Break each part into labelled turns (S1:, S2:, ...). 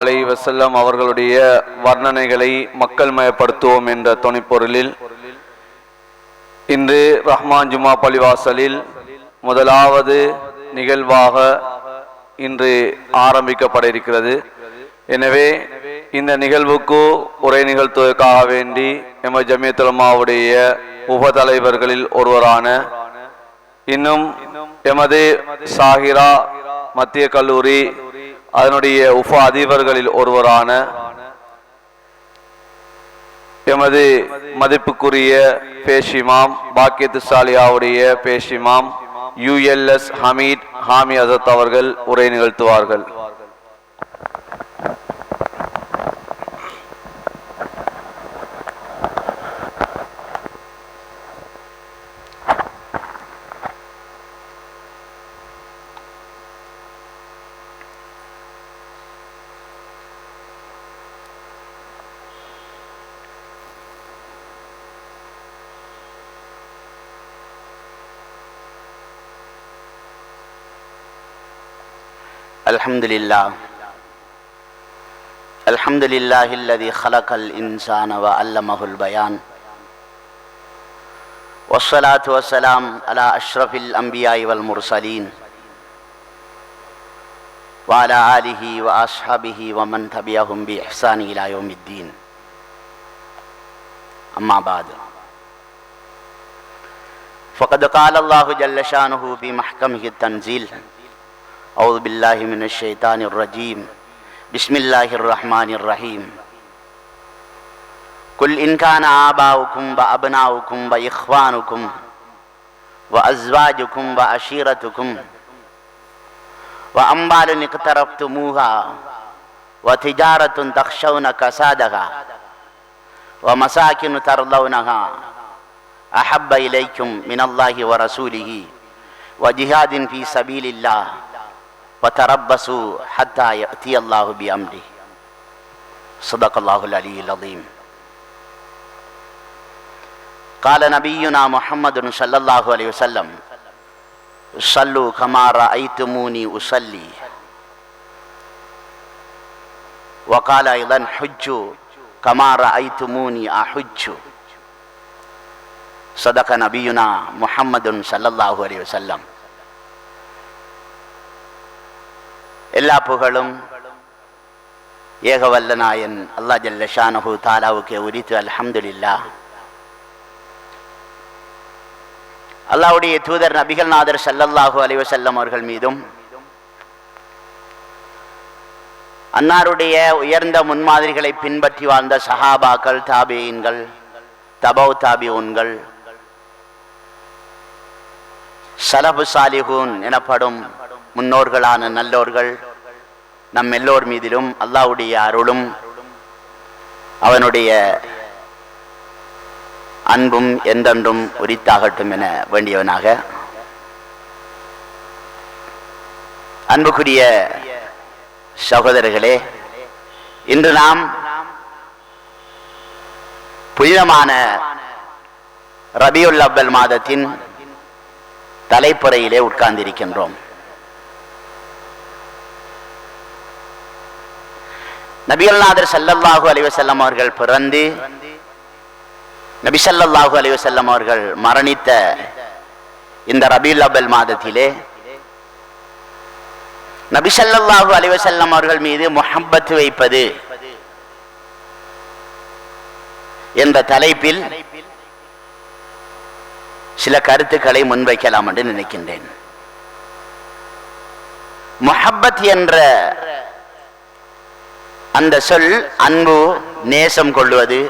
S1: அலை வசல்லம் அவர்களுடைய வர்ணனைகளை மக்கள் மயப்படுத்துவோம் என்ற துணைப்பொருளில் இன்று ரஹ்மான் ஜுமா பள்ளிவாசலில் முதலாவது நிகழ்வாக இன்று ஆரம்பிக்கப்பட இருக்கிறது. எனவே இந்த நிகழ்வுக்கு உரை நிகழ்த்துவதற்காக வேண்டி எம ஜமியத்துலமாவுடைய உபதலைவர்களில் ஒருவரான இன்னும் எமது சாகிரா மத்திய கல்லூரி அதனுடைய உப அதிபர்களில் ஒருவரான எமது மதிப்புக்குரிய பேஷிமாம் பாக்கியத்து சாலியாவுடைய பேஷிமாம் யுஎல்எஸ் ஹமீத் ஹாமி அசத் அவர்கள் உரை நிகழ்த்துவார்கள்.
S2: الحمد لله. الحمد لله الذي خلق الإنسان وعلمه البيان. والصلاة والسلام على أشرف الأنبياء والمرسلين. وعلى آله وأصحابه ومن تبعهم بإحسان إلى يوم الدين. أما بعد. فقد قال الله جل شأنه في محكمه التنزيل أعوذ بالله من الشيطان الرجيم. بسم الله الرحمن الرحيم. قل إن كان آباؤكم وأبناؤكم وإخوانكم وأزواجكم وعشيرتكم وأموال اقترفتموها وتجارة تخشون كسادها ومساكن ترضونها أحب إليكم من الله ورسوله وجهاد في سبيل الله. وتربصوا حتى يأتي الله بأمره. صدق الله العلي العظيم. قال نبينا محمد صلى الله عليه وسلم صلوا كما رأيتموني أصلي. وقال أيضا حجوا كما رأيتموني أحج. صدق نبينا محمد صلى الله عليه وسلم. எல்லா புகழும் ஏகவல்ல நாயன் அல்லா ஜல்ல தாலாவுக்கே உரித்து அலமதுல்லா அல்லாவுடைய தூதர் நபிகள் நாதர் சல்லல்லாஹு அலைஹி வஸல்லம் அவர்கள் மீதும் அன்னாருடைய உயர்ந்த முன்மாதிரிகளை பின்பற்றி வாழ்ந்த சஹாபாக்கள் தாபியன்கள் தபவ் தாபியூன்கள் சலபு சாலிஹூன் எனப்படும் முன்னோர்களான நல்லோர்கள் நம் எல்லோர் மீதிலும் அல்லாவுடைய அருளும் அவனுடைய அன்பும் எந்தென்றும் உரித்தாகட்டும் என வேண்டியவனாக. அன்புக்குரிய சகோதரர்களே இன்று நாம் புனிதமான ரபியுல் அவ்வல் மாதத்தின் தலைப்புறையிலே உட்கார்ந்திருக்கின்றோம். நபியல்நாதர் சல்லல்லாஹு அலைவசல்லம் அவர்கள் பிறந்து நபிசல்லாஹு சல்லல்லாஹு அலைவசல்லம் அவர்கள் மரணித்த இந்த ரபியுல் அபல் மாதத்திலே நபிசல்லாஹு சல்லல்லாஹு அலைவசல்லம் அவர்கள் மீது முஹப்பத்து வைப்பது என்ற தலைப்பில் சில கருத்துக்களை முன்வைக்கலாம் என்று நினைக்கின்றேன். முஹப்பத் என்ற அந்த சொல் அன்பு நேசம் கொள்வது.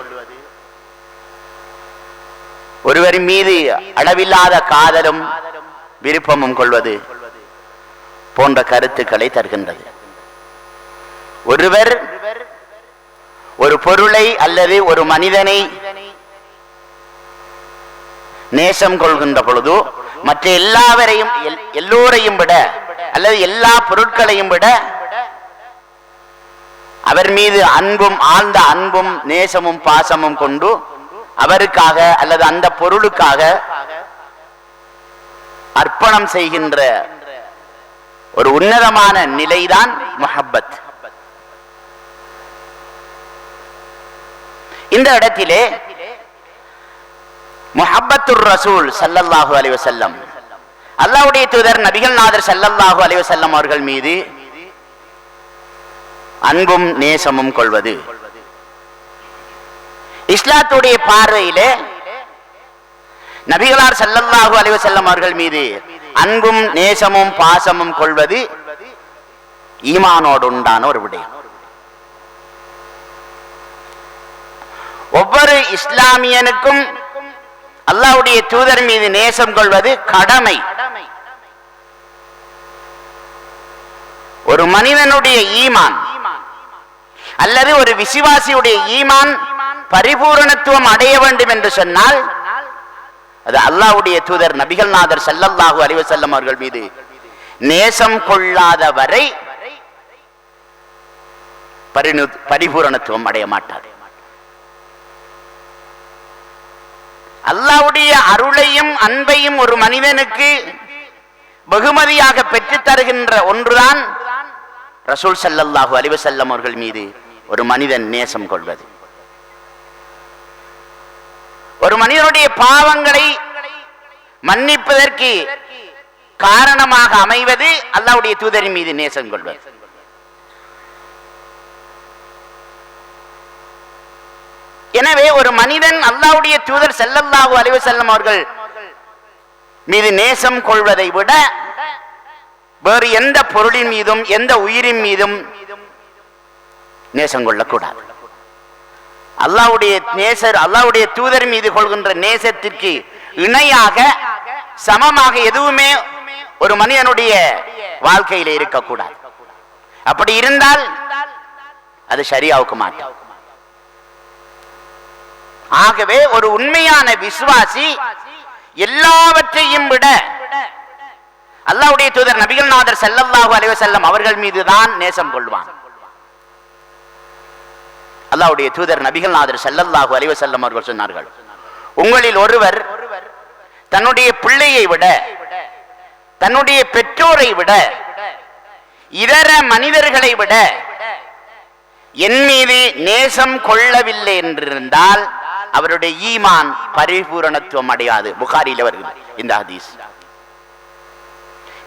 S2: ஒருவரின் மீது அளவில்லாத காதலும் விருப்பமும் கொள்வது போன்ற கருத்துக்களை தருகின்றது. ஒருவர் ஒரு பொருளை அல்லது ஒரு மனிதனை நேசம் கொள்கின்ற பொழுது மற்ற எல்லாவரையும் எல்லோரையும் விட அல்லது எல்லா பொருட்களையும் விட அவர் மீது அன்பும் ஆழ்ந்த அன்பும் நேசமும் பாசமும் கொண்டு அவருக்காக அல்லது அந்த பொருளுக்காக அர்ப்பணம் செய்கின்ற ஒரு உன்னதமான நிலைதான் மொஹப்பத். இந்த இடத்திலே முஹப்பத்துர் ரசூல் சல்லல்லாஹு அலைவசல்லம் அல்லாவுடைய தூதர் நபிகள் நாதர் சல்லல்லாஹு அலைவசல்லம் அவர்கள் மீது அன்பும் நேசமும் கொள்வது. இஸ்லாத்துடைய பார்வையிலே நபிகளார் ஸல்லல்லாஹு அலைஹி செல்லம் அவர்கள் மீது அன்பும் நேசமும் பாசமும் கொள்வது ஈமானோடு உண்டான ஒரு விடயம். ஒவ்வொரு இஸ்லாமியனுக்கும் அல்லாவுடைய தூதர் மீது நேசம் கொள்வது கடமை. ஒரு மனிதனுடைய ஈமான் அல்லது ஒரு விசுவாசியுடைய ஈமான் பரிபூரணத்துவம் அடைய வேண்டும் என்று சொன்னால் அது அல்லாவுடைய தூதர் நபிகள் நாதர் ஸல்லல்லாஹு அலைஹி அவர்கள் மீது நேசம் கொள்ளாத வரை பரிணு- பரிபூரணத்துவம் அடைய மாட்டாது. அல்லாவுடைய அருளையும் அன்பையும் ஒரு மனிதனுக்கு வெகுமதியாக பெற்றுத் தருகின்ற ஒன்றுதான் ரசூல் ஸல்லல்லாஹு அறிவு வஸல்லம் அவர்கள் மீது ஒரு மனிதன் நேசம் கொள்வது. ஒரு மனிதனுடைய பாவங்களை மன்னிப்பதற்கு காரணமாக அமைவது அல்லாவுடைய தூதரின் மீது நேசம் கொள்வது. எனவே ஒரு மனிதன் அல்லாவுடைய தூதர் ஸல்லல்லாஹு அறிவு வஸல்லம் அவர்கள் மீது நேசம் கொள்வதை விட வேறு எந்த பொருளின் மீதும் எந்த உயிரின் மீதும் நேசம் கொள்ளக்கூடாது. அல்லாவுடைய நேசர் அல்லாவுடைய தூதர் மீது கொள்கின்ற நேசத்திற்கு இணையாக சமமாக எதுவுமே ஒரு மனிதனுடைய வாழ்க்கையில இருக்கக்கூடாது. அப்படி இருந்தால் அது சரியாவுக்கு மாட்டோம் ஆகவே ஒரு உண்மையான விசுவாசி எல்லாவற்றையும் விட அல்லாவுடைய தூதர் நபிகள் நாதர் செல்லல்லாஹு அலைவசல்லம் அவர்கள் மீதுதான் நேசம் கொள்வான். அல்லாவுடைய தூதர் நபிகள் நாதர் செல்லல்லாஹு அலைஹி செல்லம் அவர்கள் சொன்னார்கள் உங்களில் ஒருவர் தன்னுடைய பிள்ளையை விட தன்னுடைய பெற்றோரை விட இதர மனிதர்களை விட என் மீது நேசம் கொள்ளவில்லை என்றிருந்தால் அவருடைய ஈமான் பரிபூரணத்துவம் அடையாது. புகாரியில் வருகிறது இந்த ஹதீஸ்.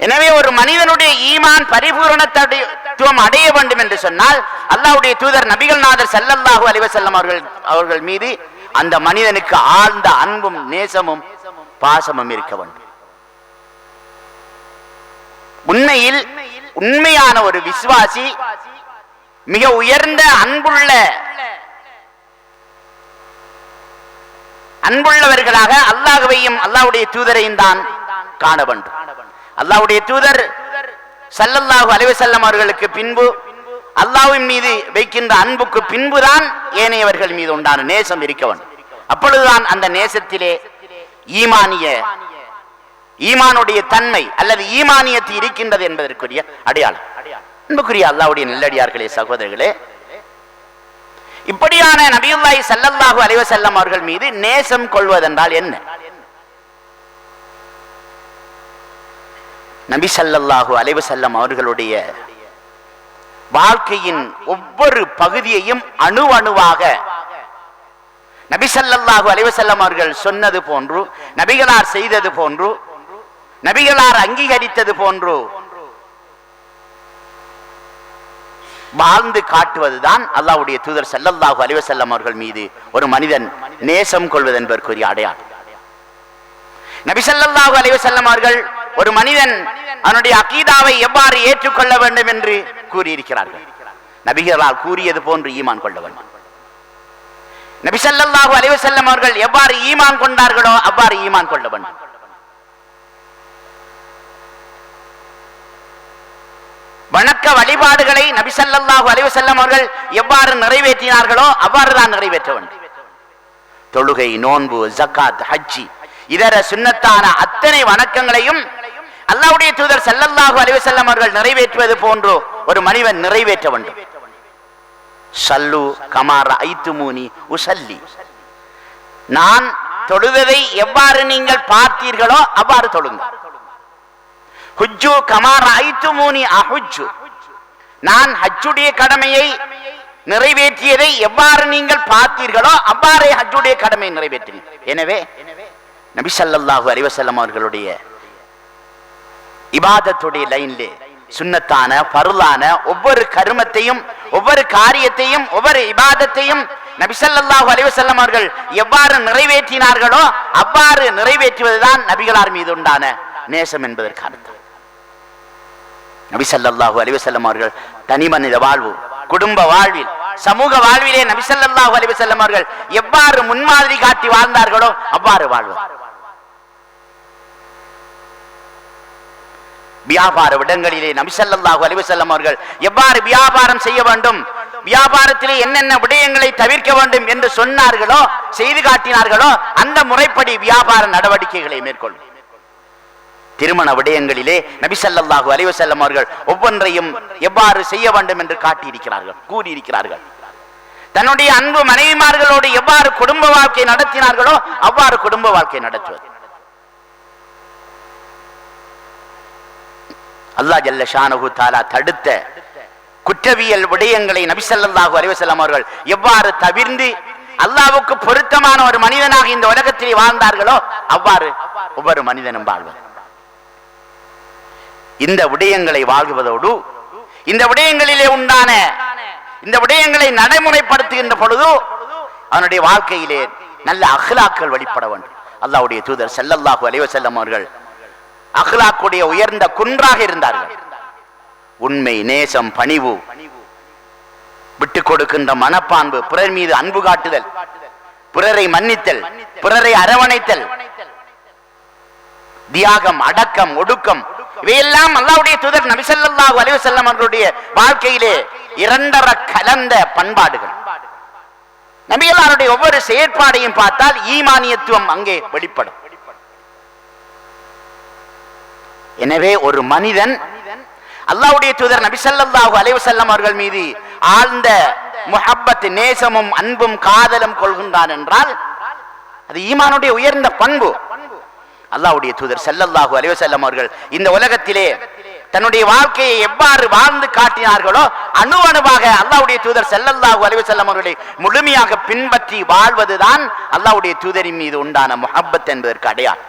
S2: எனவே ஒரு மனிதனுடைய ஈமான் பரிபூரணத்துவம் அடைய வேண்டும் என்று சொன்னால் அல்லாவுடைய தூதர் நபிகள் நாதர் செல்லல்லாஹு அலிவசல்லம் அவர்கள் அவர்கள் மீது அந்த மனிதனுக்கு ஆழ்ந்த அன்பும் நேசமும் பாசமும் இருக்க வேண்டும். உண்மையில் உண்மையான ஒரு விசுவாசி மிக உயர்ந்த அன்புள்ள அன்புள்ளவர்களாக அல்லாஹுவையும் அல்லாவுடைய தூதரையும் தான் காண வேண்டும். அல்லாவுடைய தூதர் சல்லல்லாஹு அலைஹி அவர்களுக்கு பின்பு அல்லாவின் மீது வைக்கின்ற அன்புக்கு பின்புதான் ஏனையவர்கள் மீது உண்டான நேசம் இருக்கவன் அப்பொழுதுதான் அந்த நேசத்திலே ஈமானிய ஈமானுடைய தன்மை அல்லது ஈமானியத்து இருக்கின்றது என்பதற்குரிய அடையாளம். அன்புக்குரிய அல்லாவுடைய நெல்லடியார்களே சகோதரர்களே இப்படியான நபியுல்லாய் சல்லல்லாஹு அலைஹி அவர்கள் மீது நேசம் கொள்வதென்றால் என்ன? நபி சல்லல்லாஹு அலைவு செல்லம் அவர்களுடைய வாழ்க்கையின் ஒவ்வொரு பகுதியையும் அணு அணுவாக நபி ஸல்லல்லாஹு அலைஹி அவர்கள் சொன்னது போன்று நபிகளார் செய்தது போன்று நபிகளார் அங்கீகரித்தது போன்று வாழ்ந்து காட்டுவதுதான் அல்லாவுடைய தூதர் ஸல்லல்லாஹு அலைஹி அவர்கள் மீது ஒரு மனிதன் நேசம் கொள்வது என்பதற்குரிய அடையாளம். நபிசல்லாஹு அலைவசல்லம் அவர்கள் ஒரு மனிதன் அவனுடைய அகீதாவை எவ்வாறு ஏற்றுக்கொள்ள வேண்டும் என்று கூறியிருக்கிறார்கள். நபிகளால் கூறியது போன்று ஈமான் கொள்ள வேண்டும் நபிசல்லாஹு அலைவசல்லம் அவர்கள் எவ்வாறு ஈமான் கொண்டார்களோ அவ்வாறு ஈமான் கொள்ள வேண்டும் வணக்க வழிபாடுகளை நபிசல்லாஹு ஸல்லல்லாஹு அலைஹி அவர்கள் எவ்வாறு நிறைவேற்றினார்களோ அவ்வாறு தான் நிறைவேற்ற வேண்டும் தொழுகை நோன்பு ஜக்காத் ஹஜ்ஜி இதர சுண்ணத்தான அத்தனை வணக்கங்களையும் அல்லாவுடைய தூதர் செல்லல்லாஹு அலைஹி வஸல்லம் அவர்கள் நிறைவேற்றுவது போன்று ஒரு மனிதன் நிறைவேற்ற வேண்டும். சல்லு கமார ஐத்துமூனி உசல்லி. நான் தொழுவதை எவ்வாறு நீங்கள் பார்த்தீர்களோ அவ்வாறு தொழுங்க. ஹுஜ்ஜு கமார ஐத்துமூனி அஹுஜ்ஜு. நான் ஹஜ்ஜுடைய கடமையை நிறைவேற்றியதை எவ்வாறு நீங்கள் பார்த்தீர்களோ அவ்வாறே ஹஜ்ஜுடைய கடமை நிறைவேற்றினீர்கள் எனவே நபிசல்லாஹு அறிவசல்லம் அவர்களுடைய இபாதத்துடைய லைன்ல சுண்ணத்தான பருளான ஒவ்வொரு கருமத்தையும் ஒவ்வொரு காரியத்தையும் ஒவ்வொரு இபாதத்தையும் நபிசல்லாஹு அலிவசல்லம் அவர்கள் எவ்வாறு நிறைவேற்றினார்களோ அவ்வாறு நிறைவேற்றுவதுதான் நபிகளார் மீது உண்டான நேசம் என்பதற்கு அர்த்தம். நபிசல்லாஹு அலிவசல்லம் அவர்கள் தனி மனித வாழ்வு குடும்ப வாழ்வில் சமூக வாழ்விலே நபிசல்லாஹு அலிவசல்லம் அவர்கள் எவ்வாறு முன்மாதிரி காட்டி வாழ்ந்தார்களோ அவ்வாறு வாழ்வார். வியாபார விடங்களிலே நபிசல்லாஹு அலிவசல்லம் அவர்கள் எவ்வாறு வியாபாரம் செய்ய வேண்டும் வியாபாரத்திலே என்னென்ன விடயங்களை தவிர்க்க வேண்டும் என்று சொன்னார்களோ செய்து காட்டினார்களோ அந்த முறைப்படி வியாபார நடவடிக்கைகளை மேற்கொள்ளும். திருமண விடயங்களிலே நபிசல்லாஹு அலிவசல்லம் அவர்கள் ஒவ்வொன்றையும் எவ்வாறு செய்ய வேண்டும் என்று காட்டியிருக்கிறார்கள் கூறியிருக்கிறார்கள். தன்னுடைய அன்பு மனைவிமார்களோடு எவ்வாறு குடும்ப வாழ்க்கை நடத்தினார்களோ அவ்வாறு குடும்ப வாழ்க்கை நடத்துவது. அல்லாஹ் ஜல்ல ஷானஹு தாலா தடுத்த குற்றவியல் விடயங்களை நபி அலிவசல்லாம் அவர்கள் எவ்வாறு தவிர்ந்து அல்லாவுக்கு பொருத்தமான ஒரு மனிதனாக இந்த உலகத்திலே வாழ்ந்தார்களோ அவ்வாறு ஒவ்வொரு மனிதனும் வாழ்வது இந்த விடயங்களை வாழ்வதோடு இந்த விடயங்களிலே உண்டான இந்த விடயங்களை நடைமுறைப்படுத்துகின்ற பொழுது அவனுடைய வாழ்க்கையிலே நல்ல அகலாக்கள் வெளிப்பட வேண்டும். அல்லாவுடைய தூதர் செல்லல்லாஹு அலைவசல்லம் அவர்கள் அஹ்லாக்குடைய உயர்ந்த குன்றாக இருந்தார்கள். உண்மை நேசம் பணிவு. விட்டு கொடுக்கின்ற மனப்பான்பு பிறர் மீது அன்பு காட்டுதல். பிறரை மன்னித்தல் பிறரை அரவணைத்தல். தியாகம் அடக்கம் ஒடுக்கம் இவையெல்லாம் அல்லாவுடைய தூதர் நபிசல்லாஹு அலிவசல்லம் அவர்களுடைய வாழ்க்கையிலே இரண்டர கலந்த பண்பாடுகள். நபிகளாருடைய ஒவ்வொரு செயற்பாடையும் பார்த்தால் ஈமானியத்துவம் அங்கே வெளிப்படும். எனவே ஒரு மனிதன் அல்லாவுடைய தூதர் நபிசல்லாஹு அலைவசல்லம் அவர்கள் மீது ஆழ்ந்த முஹப்பத் நேசமும் அன்பும் காதலும் கொள்கின்றான் என்றால் அது ஈமானுடைய உயர்ந்த பண்பு. அல்லாவுடைய தூதர் செல்லல்லாஹு அலைவசல்லம் அவர்கள் இந்த உலகத்திலே தன்னுடைய வாழ்க்கையை எவ்வாறு வாழ்ந்து காட்டினார்களோ அணு அணுவாக அல்லாவுடைய தூதர் செல்லல்லாஹு அலைவசல்லம் அவர்களை முழுமையாக பின்பற்றி வாழ்வதுதான் அல்லாவுடைய தூதரின் மீது உண்டான முஹப்பத் என்பதற்கு அடையாளம்.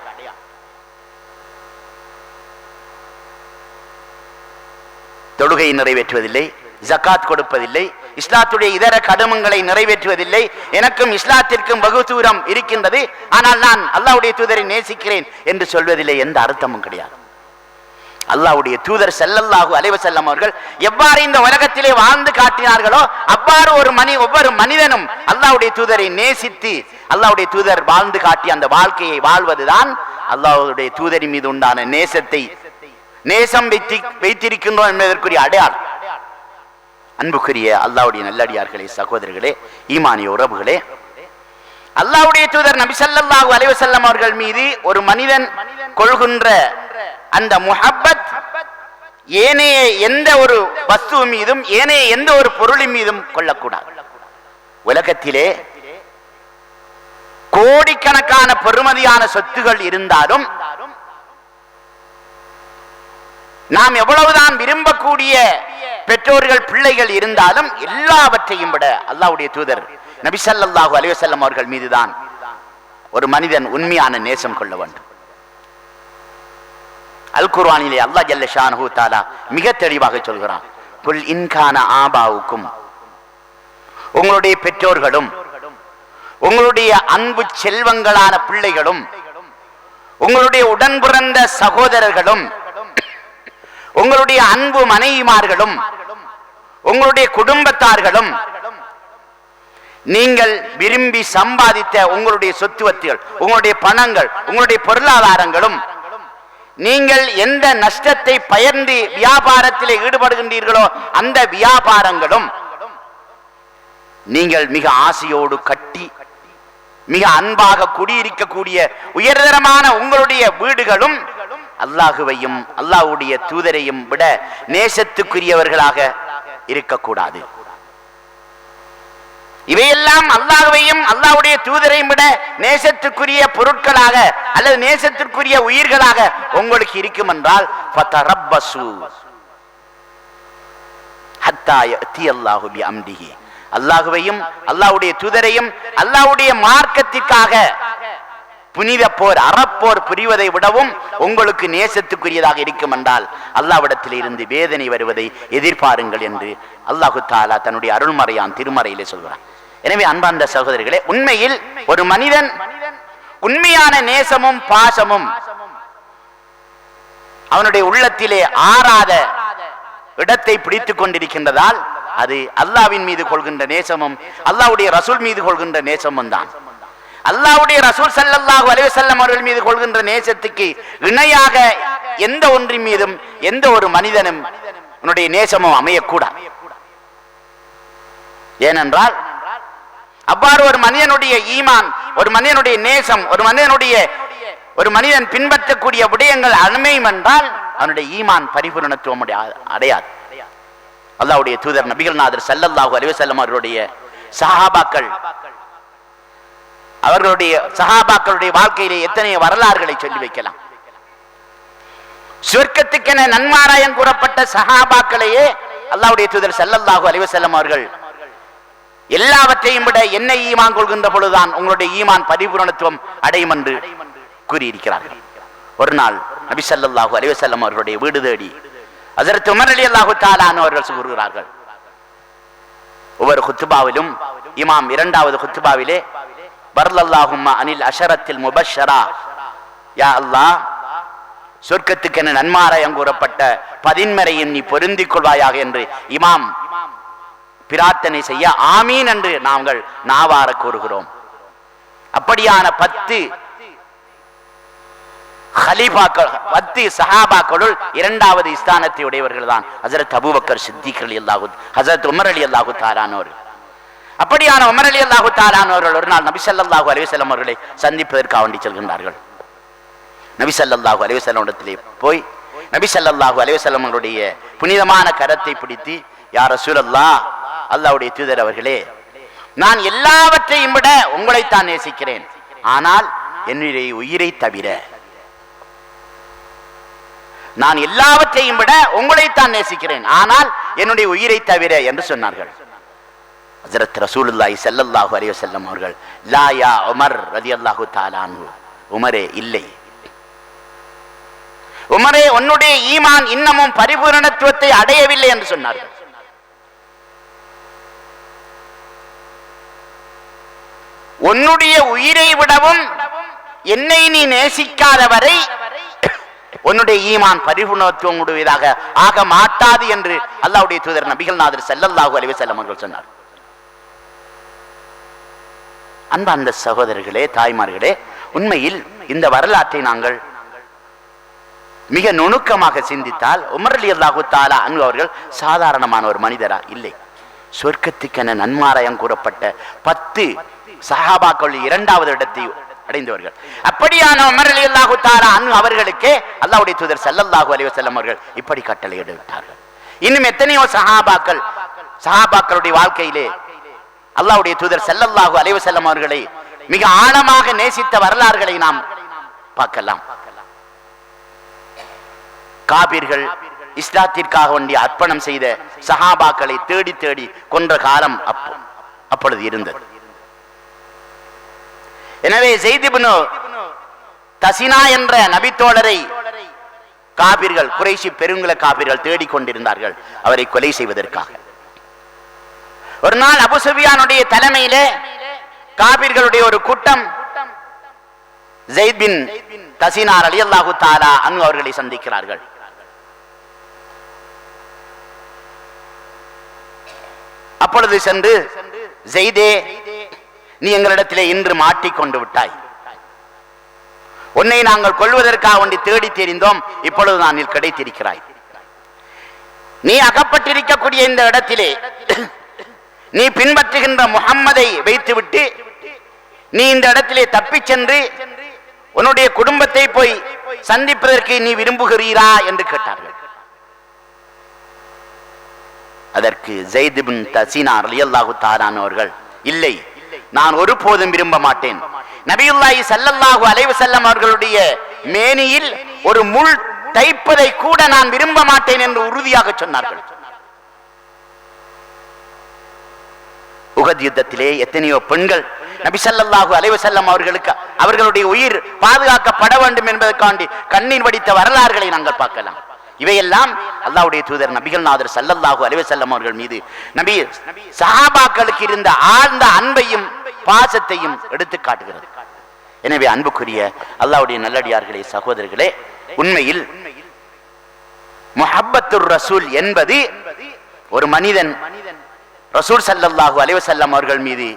S2: தொழுகையை நிறைவேற்றுவதில்லை ஜக்காத் கொடுப்பதில்லை இஸ்லாத்துடைய இதர கடமங்களை நிறைவேற்றுவதில்லை எனக்கும் இஸ்லாத்திற்கும் வெகு தூரம் இருக்கின்றது ஆனால் நான் அல்லாவுடைய தூதரை நேசிக்கிறேன் என்று சொல்வதில்லை எந்த அர்த்தமும் கிடையாது. அல்லாவுடைய தூதர் செல்லல்லாஹு அலைவ செல்லம் அவர்கள் எவ்வாறு இந்த உலகத்திலே வாழ்ந்து காட்டினார்களோ அவ்வாறு ஒரு மனி ஒவ்வொரு மனிதனும் அல்லாவுடைய தூதரை நேசித்து அல்லாவுடைய தூதர் வாழ்ந்து காட்டிய அந்த வாழ்க்கையை வாழ்வதுதான் அல்லாவுடைய தூதரின் மீது உண்டான நேசத்தை நேசம் வைத்தி வைத்திருக்கின்றோம் என்பதற்குரிய அடையாளம். அன்புக்குரிய அல்லாவுடைய நல்லடியார்களே சகோதரர்களே ஈமானிய உறவுகளே அல்லாவுடைய தூதர் நபிசல்லாஹு அலைவசல்லம் அவர்கள் மீது ஒரு மனிதன் கொள்கின்ற அந்த முஹப்பத் ஏனைய எந்த ஒரு வஸ்து மீதும் ஏனைய எந்த ஒரு பொருளின் மீதும் கொள்ளக்கூடாது உலகத்திலே கோடிக்கணக்கான பெருமதியான சொத்துகள் இருந்தாலும் நாம் எவ்வளவுதான் விரும்பக்கூடிய பெற்றோர்கள் பிள்ளைகள் இருந்தாலும் எல்லாவற்றையும் விட அல்லாவுடைய தூதர் நபிசல்லாஹு அலிவசல்லம் அவர்கள் மீதுதான் ஒரு மனிதன் உண்மையான நேசம் கொள்ள வேண்டும். அல் குர்வானிலே அல்லாஹ் ஜல்ல ஷானு தாலா மிக தெளிவாக சொல்கிறான். குல் இன்கான ஆபாவுக்கும் உங்களுடைய பெற்றோர்களும் உங்களுடைய அன்பு செல்வங்களான பிள்ளைகளும் உங்களுடைய உடன் பிறந்த சகோதரர்களும் உங்களுடைய அன்பு மனைவிமார்களும் உங்களுடைய குடும்பத்தார்களும் நீங்கள் விரும்பி சம்பாதித்த உங்களுடைய சொத்துவத்துகள் உங்களுடைய பணங்கள் உங்களுடைய பொருளாதாரங்களும் நீங்கள் எந்த நஷ்டத்தை பயந்து வியாபாரத்திலே ஈடுபடுகின்றீர்களோ அந்த வியாபாரங்களும் நீங்கள் மிக ஆசையோடு கட்டி மிக அன்பாக குடியிருக்கக்கூடிய உயர்தரமான உங்களுடைய வீடுகளும் அல்லாஹுவையும் அல்லாஹுடைய தூதரையும் விட நேசத்துக்குரியவர்களாக இருக்கக்கூடாது. இவையெல்லாம் அல்லாஹுவையும் அல்லாஹ்வுடைய தூதரையும் விட நேசத்துக்குரிய பொருட்களாக அல்லது நேசத்திற்குரிய உயிர்களாக உங்களுக்கு இருக்கும் என்றால் அல்லாஹுவையும் அல்லாஹ்வுடைய தூதரையும் அல்லாஹ்வுடைய மார்க்கத்திற்காக புனித போர் அறப்போர் புரிவதை விடவும் உங்களுக்கு நேசத்துக்குரியதாக இருக்கும் என்றால் அல்லாவிடத்தில் இருந்து வேதனை வருவதை எதிர்பாருங்கள் என்று அல்லாஹு தாலா தன்னுடைய அருள்மறையான் திருமறையிலே சொல்கிறார் எனவே அன்பார்ந்த சகோதரிகளே உண்மையில் ஒரு மனிதன் உண்மையான நேசமும் பாசமும் அவனுடைய உள்ளத்திலே ஆறாத இடத்தை பிடித்துக் கொண்டிருக்கின்றதால் அது அல்லாவின் மீது கொள்கின்ற நேசமும் அல்லாவுடைய ரசூல் மீது கொள்கின்ற நேசமும் தான் அல்லாவுடைய ரசூல் ஸல்லல்லாஹு அலைஹி அவர்கள் மீது கொள்கின்ற நேசத்துக்கு இணையாக எந்த ஒன்றின் மீதும் எந்த ஒரு மனிதனும் உன்னுடைய நேசமும் அமையக்கூடாது. ஏனென்றால் அவ்வாறு ஒரு மனிதனுடைய ஈமான் ஒரு மனிதனுடைய நேசம் ஒரு மனிதனுடைய ஒரு மனிதன் பின்பற்றக்கூடிய விடயங்கள் அண்மையும் என்றால் அவனுடைய ஈமான் பரிபூரணத்துவம் அடையாது. அல்லாவுடைய தூதர் நபிகள் நாதர் ஸல்லல்லாஹு அலைஹி வஸல்லம் அவர்களுடைய சஹாபாக்கள் அவர்களுடைய சகாபாக்களுடைய வாழ்க்கையிலே எத்தனை வரலாறுகளை சொல்லி வைக்கலாம். சுவர்க்கத்துக்கென நன்மாராயம் கூறப்பட்ட சகாபாக்களையே அல்லாவுடைய தூதர் செல்லல்லாஹு அலிவசல்லம் அவர்கள் எல்லாவற்றையும் விட என்னை ஈமான் கொள்கின்ற பொழுதுதான் உங்களுடைய ஈமான் பரிபூரணத்துவம் அடையும் என்று கூறியிருக்கிறார்கள். ஒரு நாள் நபி சல்லாஹூ அலிவசல்லம் அவர்களுடைய வீடு தேடி அதற்கு உமர் அலி அல்லாஹு தாலான் அவர்கள் கூறுகிறார்கள். ஒவ்வொரு குத்துபாவிலும் இமாம் இரண்டாவது குத்துபாவிலே பர்லல்லாகும்மா அனில் அஷரத்தில் முபஷரா. யா அல்லாஹ் சொர்க்கத்துக்கென நன்மாராயம் கூறப்பட்ட பதின்மறையும் நீ பொருந்திக் கொள்வாயாக என்று இமாம் பிரார்த்தனை செய்ய ஆமீன் என்று நாங்கள் நாவார கூறுகிறோம். அப்படியான பத்து ஹலீஃபாக்கள் பத்து சஹாபாக்களுள் இரண்டாவது ஸ்தானத்தை உடையவர்கள் தான் ஹசரத் அபூபக்கர் சித்திக் அலி அல்லாஹு ஹசரத் உமர் அலி அல்லாஹு தாரானோர் அப்படியான உமர் அலி அல்லாஹு தாரானவர்கள் ஒரு நாள் நபிசல்லாஹு அலிவசல்லம் அவர்களை சந்திப்பதற்காக வேண்டி செல்கின்றார்கள். நபிசல்லாஹு அலிவசல்லம் இடத்திலே போய் நபிசல்லாஹு அலிவசல்லம் அவருடைய புனிதமான கரத்தை பிடித்து யார் ரசூலல்லாஹ் அல்லாவுடைய தூதர் அவர்களே நான் எல்லாவற்றையும் விட உங்களைத்தான் நேசிக்கிறேன். ஆனால் என்னுடைய உயிரை தவிர நான் எல்லாவற்றையும் விட உங்களைத்தான் நேசிக்கிறேன். ஆனால் என்னுடைய உயிரை தவிர என்று சொன்னார்கள். ஹசரத் ரசூலுல்லாஹி ஸல்லல்லாஹு அலைய செல்லம் அவர்கள் லா யா உமர் ரதி அல்லாஹு அன்ஹு. உமரே இல்லை. உமரே உன்னுடைய ஈமான் இன்னமும் பரிபூரணத்துவத்தை அடையவில்லை என்று சொன்னார்கள். உன்னுடைய உயிரை விடவும் என்னை நீ நேசிக்காத வரை உன்னுடைய ஈமான் பரிபூர்ணத்துவம் உடையதாக ஆக மாட்டாது என்று அல்லாவுடைய தூதர் நபிகள் நாதர் செல்லல்லாஹு அலைஹி அவர்கள் சொன்னார் அன்பார்ந்த சகோதரர்களே தாய்மார்களே உண்மையில் இந்த வரலாற்றை நாங்கள் மிக நுணுக்கமாக சிந்தித்தால் உமர் அலி அல்லாஹு தாலா அன்பு அவர்கள் சாதாரணமான ஒரு மனிதரா? இல்லை. சொர்க்கத்துக்கென நன்மாராயம் கூறப்பட்ட பத்து சஹாபாக்கள் இரண்டாவது இடத்தை அடைந்தவர்கள். அப்படியான உமர் அலி அல்லாஹு தாலா அன்பு அவர்களுக்கே அல்லாவுடைய தூதர் சல்லல்லாஹு அலி வசல்லம் அவர்கள் இப்படி கட்டளை விட்டார்கள் இன்னும் எத்தனையோ சஹாபாக்கள் சஹாபாக்களுடைய வாழ்க்கையிலே அல்லாவுடைய தூதர் ஸல்லல்லாஹு அலைவு செல்லம் அவர்களை மிக ஆழமாக நேசித்த வரலாறுகளை நாம் பார்க்கலாம். காபீர்கள் இஸ்லாத்திற்காக வேண்டி அர்ப்பணம் செய்த சஹாபாக்களை தேடி தேடி கொன்ற காலம் அப்போ அப்பொழுது இருந்தது. எனவே செய்திபுனு தசினா என்ற நபித்தோழரை காபிர்கள் குறைசி பெருங்குல காபிர்கள் தேடிக்கொண்டிருந்தார்கள். அவரை கொலை செய்வதற்காக. ஒரு நாள் அபுசுபியானுடைய தலைமையில தலைமையிலே ஒரு கூட்டம் ஜெயித் பின் தசினார் அலி அல்லாஹு தாலா அங்கு அவர்களை சந்திக்கிறார்கள். அப்பொழுது சென்று ஜெய்தே நீ எங்களிடத்திலே இன்று மாட்டிக்கொண்டு விட்டாய். உன்னை நாங்கள் கொள்வதற்காக ஒன்றை தேடி தெரிந்தோம். இப்பொழுது நான் கிடைத்திருக்கிறாய். நீ அகப்பட்டிருக்கக்கூடிய இந்த இடத்திலே நீ பின்பற்றுகின்ற முகம்மதை வைத்துவிட்டு நீ இந்த இடத்திலே தப்பிச் சென்று உன்னுடைய குடும்பத்தை போய் சந்திப்பதற்கு நீ விரும்புகிறீரா என்று கேட்டார்கள். அதற்கு ஜெய்திபின் தசீனா ரலியல்லாஹு தாரானவர்கள் இல்லை நான் ஒருபோதும் விரும்ப மாட்டேன். நபியுல்லாஹி சல்லல்லாஹு அலைவு செல்லம் அவர்களுடைய மேனியில் ஒரு முள் தைப்பதை கூட நான் விரும்ப மாட்டேன் என்று உறுதியாக சொன்னார்கள். உகத் யுத்தத்திலே எத்தனையோ பெண்கள் நபிசல்லாஹு அலைவசல்லம் அவர்களுக்கு அவர்களுடைய உயிர் பாதுகாக்கப்பட வேண்டும் என்பதற்காண்டி கண்ணீர் வடித்த வரலாறுகளை நாங்கள் பார்க்கலாம். இவையெல்லாம் அல்லாவுடைய தூதர் நபிகள் நாதர் சல்லல்லாஹு அலைவசல்லம் அவர்கள் மீது நபி சஹாபாக்களுக்கு இருந்த ஆழ்ந்த அன்பையும் பாசத்தையும் எடுத்து காட்டுகிறது. எனவே அன்புக்குரிய அல்லாவுடைய நல்லடியார்களே சகோதரர்களே உண்மையில் முஹப்பத்துர் ரசூல் என்பது ஒரு மனிதன் ரசூல் சல்லாஹு அலைஹி அவர்கள் மீது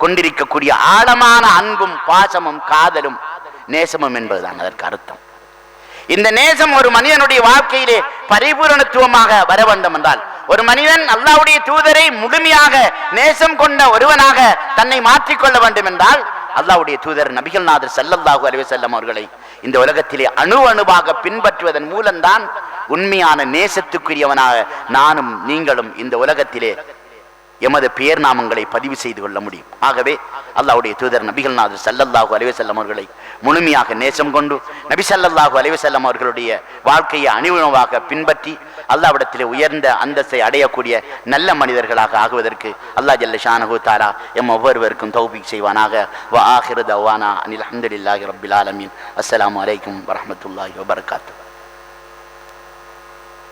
S2: கொண்டிருக்கக்கூடிய ஆழமான அன்பும் பாசமும் காதலும் நேசமும் என்பதுதான் அதற்கு அர்த்தம். இந்த நேசம் ஒரு மனிதனுடைய வாழ்க்கையிலே பரிபூரணத்துவமாக வர வேண்டும் என்றால் ஒரு மனிதன் அல்லாவுடைய தூதரை முழுமையாக நேசம் கொண்ட ஒருவனாக தன்னை மாற்றிக்கொள்ள வேண்டும் என்றால் அல்லாவுடைய தூதர் நபிகள் நாதர் ஸல்லல்லாஹு அலைஹி அவர்களை இந்த உலகத்திலே அணு அணுவாக பின்பற்றுவதன் மூலம்தான் உண்மையான நேசத்துக்குரியவனாக நானும் நீங்களும் இந்த உலகத்திலே எமது பேர் நாமங்களை பதிவு செய்து கொள்ள முடியும். ஆகவே அல்லாவுடைய தூதர் நபிகள் நாதர் சல்லல்லாஹு அலைஹி அவர்களை முழுமையாக நேசம் கொண்டு நபி சல்லல்லாஹு அலைஹி அவர்களுடைய வாழ்க்கையை அணிவுணவாக பின்பற்றி அல்லாவிடத்தில் உயர்ந்த அந்தஸ்தை அடையக்கூடிய நல்ல மனிதர்களாக ஆகுவதற்கு அல்லாஹ் ஜல்ல ஷானஹு தாரா எம் ஒவ்வொருவருக்கும் தௌபிக் செய்வானாக. வா ஆஹிரு தவானா அனில் அல்ஹம்துலில்லாஹி ரப்பில் ஆலமீன். அஸ்ஸலாமு அலைக்கும் வரஹ்மத்துல்லாஹி வபரகாத்துஹு.